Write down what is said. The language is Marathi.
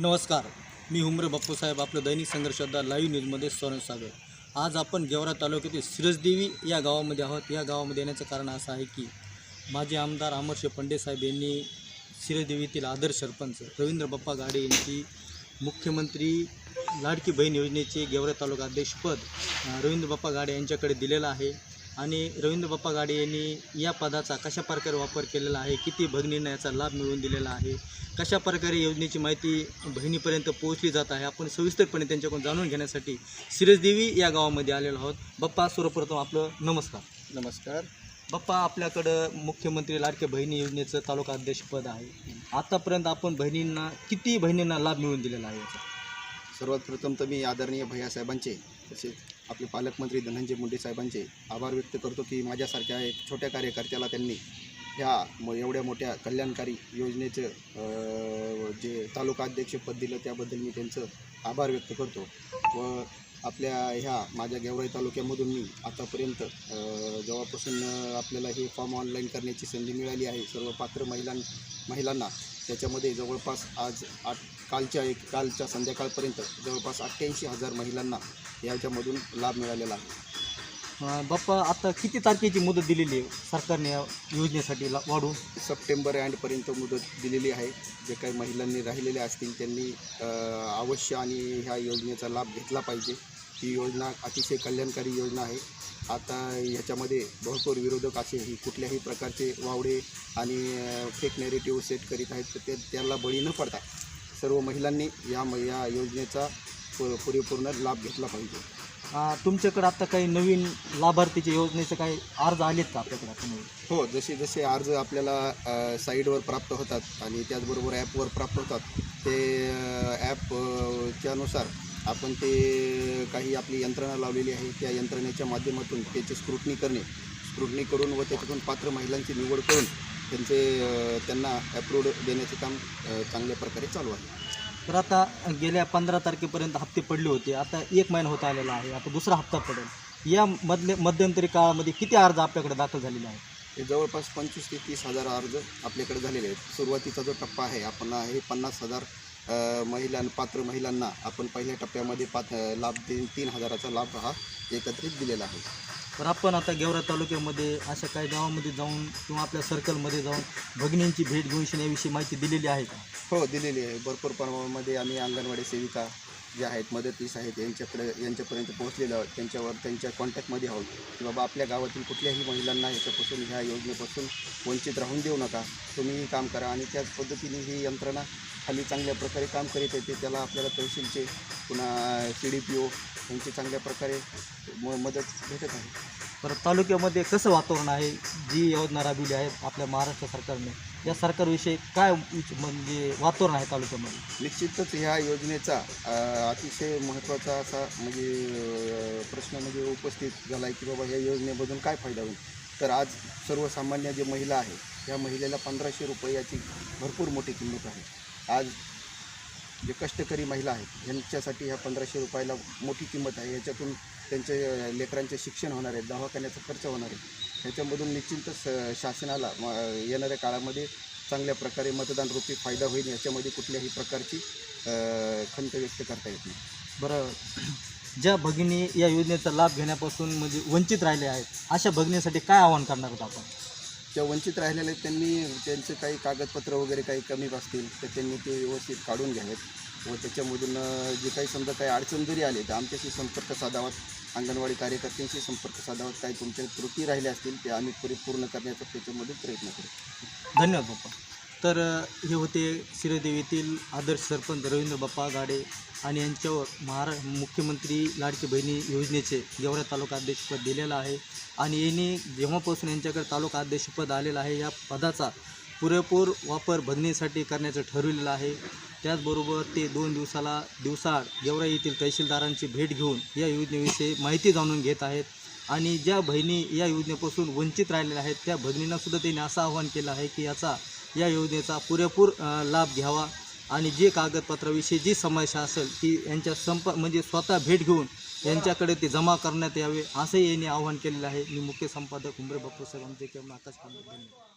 नमस्कार. मी हुमरे बाप्पूसाहेब आपलं दैनिक संघर्षदा लाईव्ह न्यूजमध्ये स्वागत स्वागत. आज आपण गेवरा तालुक्यातील सिरसदेवी या गावामध्ये आहोत. या गावामध्ये येण्याचं कारण असं आहे की माजी आमदार अमरशे पंडे साहेब यांनी सिरसदेवीतील आदर्श सरपंच रवींद्र बाप्पा गाडे यांची मुख्यमंत्री लाडकी बहीण योजनेचे गेवरा तालुका अध्यक्षपद रवींद्र बाप्पा गाडे यांच्याकडे दिलेलं आहे. आणि रवींद्र बाप्पा गाडे यांनी या पदाचा कशा प्रकारे वापर केलेला आहे किती भगिनींना याचा लाभ मिळवून दिलेला आहे कशा प्रकारे योजनेची माहिती बहिणीपर्यंत पोहोचली जात आहे आपण सविस्तरपणे त्यांच्याकडून जाणून घेण्यासाठी सिरसदेवी या गावामध्ये आलेलो आहोत. बाप्पा सर्वप्रथम आपलं नमस्कार. नमस्कार. बाप्पा आपल्याकडं मुख्यमंत्री लाडक्या बहिणी योजनेचं तालुका अध्यक्षपद आहे. आतापर्यंत आपण बहिणींना किती बहिणींना लाभ मिळवून दिलेला आहे याचा? सर्वात प्रथम तर मी आदरणीय भैयासाहेबांचे तसेच आपले पालकमंत्री धनंजय मुंडे साहेबांचे आभार व्यक्त करतो की माझ्यासारख्या एक छोट्या कार्यकर्त्याला त्यांनी ह्या म एवढ्या मोठ्या कल्याणकारी योजनेचं जे तालुका अध्यक्षपद दिलं त्याबद्दल मी त्यांचं आभार व्यक्त करतो. व आपल्या ह्या माझ्या गेवराई तालुक्यामधून मी आतापर्यंत जेव्हापासून आपल्याला हे फॉर्म ऑनलाईन करण्याची संधी मिळाली आहे सर्व पात्र महिलां महिलांना त्याच्यामध्ये जवळपास आज आठ कालच्या एक कालच्या संध्याकाळपर्यंत जवळपास अठ्ठ्याऐंशी हजार महिलांना याच्यामधून लाभ मिळालेला आहे. अं, बाप्पा आता किती तारखेची मुदत दिलेली आहे सरकारने या योजनेसाठी ला- वाढवून सप्टेंबर एंडपर्यंत मुदत दिलेली आहे. जे काही महिलांनी राहिलेले असतील त्यांनी अ, अवश्य आणि ह्या योजनेचा लाभ घेतला पाहिजे. ही योजना अतिशय कल्याणकारी योजना आहे. आता ह्याच्यामध्ये भरपूर विरोधक असे ही कुठल्याही प्रकारचे वावडे आणि फेक नेरेटिव्ह सेट करीत आहेत तर ते त्याला बळी न पडता सर्व महिलांनी या म- या योजनेचा प पुरेपूर्ण लाभ घेतला पाहिजे. अं, तुमच्याकडे आता काही नवीन लाभार्थीच्या योजनेचे काही अर्ज आलेत का आपल्याकडे आता नवीन? हो जसे जसे अर्ज आपल्याला अ, साईडवर प्राप्त होतात आणि त्याचबरोबर ॲपवर प्राप्त होतात ते ॲपच्यानुसार आपण ते काही आपली यंत्रणा लावलेली आहे त्या यंत्रणेच्या माध्यमातून त्याची स्क्रुटनी करणे स्क्रुटनी करून व त्याच्यातून पात्र महिलांची निवड करून त्यांचे अ, त्यांना अप्रूव्ड देण्याचे काम अ, चांगल्या प्रकारे चालू आहे. तर आता गेल्या पंधरा तारखेपर्यंत हप्ते पडले होते. आता एक महिना होत आलेला आहे. आता दुसरा हप्ता पडेल. या मधले मध्यंतरी काळामध्ये किती अर्ज आपल्याकडे दाखल झालेले आहेत? हे जवळपास पंचवीस ते तीस हजार अर्ज आपल्याकडे झालेले आहेत. सुरुवातीचा जो टप्पा आहे आपण हे पन्नास हजार अ, महिलां पात्र महिलांना आपण पहिल्या टप्प्यामध्ये पाच लाभ तीन तीन हजाराचा लाभ हा एकत्रित दिलेला आहे. तर आपण आता गेवरा तालुक्यामध्ये अशा काही गावामध्ये जाऊन किंवा आपल्या सर्कलमध्ये जाऊन भगिनींची भेट घेऊन याविषयी माहिती दिलेली आहे का? हो दिलेली आहे. भरपूर प्रमाणामध्ये आम्ही अंगणवाडी सेविका ज्या आहेत मदतनीस आहेत यांच्याकडे यांच्यापर्यंत पोहोचलेलो आहोत. त्यांच्यावर त्यांच्या कॉन्टॅक्टमध्ये आहोत. की बाबा आपल्या गावातील कुठल्याही महिलांना याच्यापासून ह्या योजनेपासून वंचित राहून देऊ नका. तुम्हीही काम करा आणि त्याच पद्धतीने ही यंत्रणा खाली चांगल्या प्रकारे काम करीत येते त्याला आपल्याला तहसीलचे पुन्हा सी डी पी ओ यांची चांगल्या प्रकारे म मदत भेटत आहे. तर तालुक्यामध्ये कसं वातावरण आहे? जी योजना राबविली आहे आपल्या महाराष्ट्र सरकारने या सरकारविषयी काय विच- म्हणजे वातावरण आहे तालुक्यामध्ये? निश्चितच ह्या योजनेचा अ, अतिशय महत्त्वाचा असा म्हणजे अ, प्रश्न म्हणजे उपस्थित झाला आहे की बाबा ह्या योजनेमधून काय फायदा होईल? तर आज सर्वसामान्य जे महिला आहे त्या महिलेला पंधराशे रुपये याची भरपूर मोठी किंमत आहे. आज जे कष्टकरी महिला आहेत यांच्यासाठी ह्या पंधराशे रुपयाला मोठी किंमत आहे. याच्यातून त्यांचे लेकरांचे शिक्षण होणार आहे दवाखान्याचा खर्च होणार आहे. ह्याच्यामधून निश्चितच शासनाला येणाऱ्या काळामध्ये चांगल्या प्रकारे मतदान रूपी फायदा होईल याच्यामध्ये कुठल्याही प्रकारची खंत व्यक्त करता येत नाही. बरं ज्या भगिनी या योजनेचा लाभ घेण्यापासून म्हणजे वंचित राहिले आहेत अशा भगिनीसाठी काय आवाहन करणार आहोत आपण? ज्या वंचित राहिलेले आहेत, त्यांनी त्यांचे काही कागदपत्र वगैरे काही कमी असतील तर त्यांनी ते व्यवस्थित काढून घ्यावेत. व त्याच्यामधून जे काही समजा काही अडचण जरी आली तर आमच्याशी संपर्क साधावात अंगणवाडी कार्यकर्त्यांशी संपर्क साधावात काही तुमच्या त्रुटी राहिल्या असतील ते आम्ही परिपूर्ण करण्याचा त्याच्यामध्ये प्रयत्न करू. धन्यवाद बाप्पा. तर हे होते शिरदेवीतील आदर्श सरपंच रवींद्र बाप्पा गाडे आणि यांच्यावर महारा मुख्यमंत्री लाडकी बहिणी योजनेचे गेवरा तालुका अध्यक्षपद दिलेलं आहे आणि यांनी जेव्हापासून यांच्याकडे तालुका अध्यक्षपद आलेलं आहे या पदाचा पुरेपूर वापर भगिनीसाठी करण्याचं ठरविलेलं आहे. त्याचबरोबर ते दोन दिवसाला दिवसाआड गेवरा येथील तहसीलदारांची भेट घेऊन या योजनेविषयी माहिती जाणून घेत आहेत आणि ज्या बहिणी या योजनेपासून वंचित राहिलेल्या आहेत त्या भगिनींनासुद्धा त्यांनी असं आवाहन केलं आहे की याचा या योजनेचा पुरेपूर लाभ घ्यावा आणि जे कागदपत्राविषयी जी समस्या असेल ती यांच्या संप म्हणजे स्वतः भेट घेऊन यांच्याकडे ते जमा करण्यात यावे असंही यांनी आवाहन केलेलं आहे. मी मुख्य संपादक उमरे बापू साहेब आमचे किंवा आकाश पांडे धन्यवाद.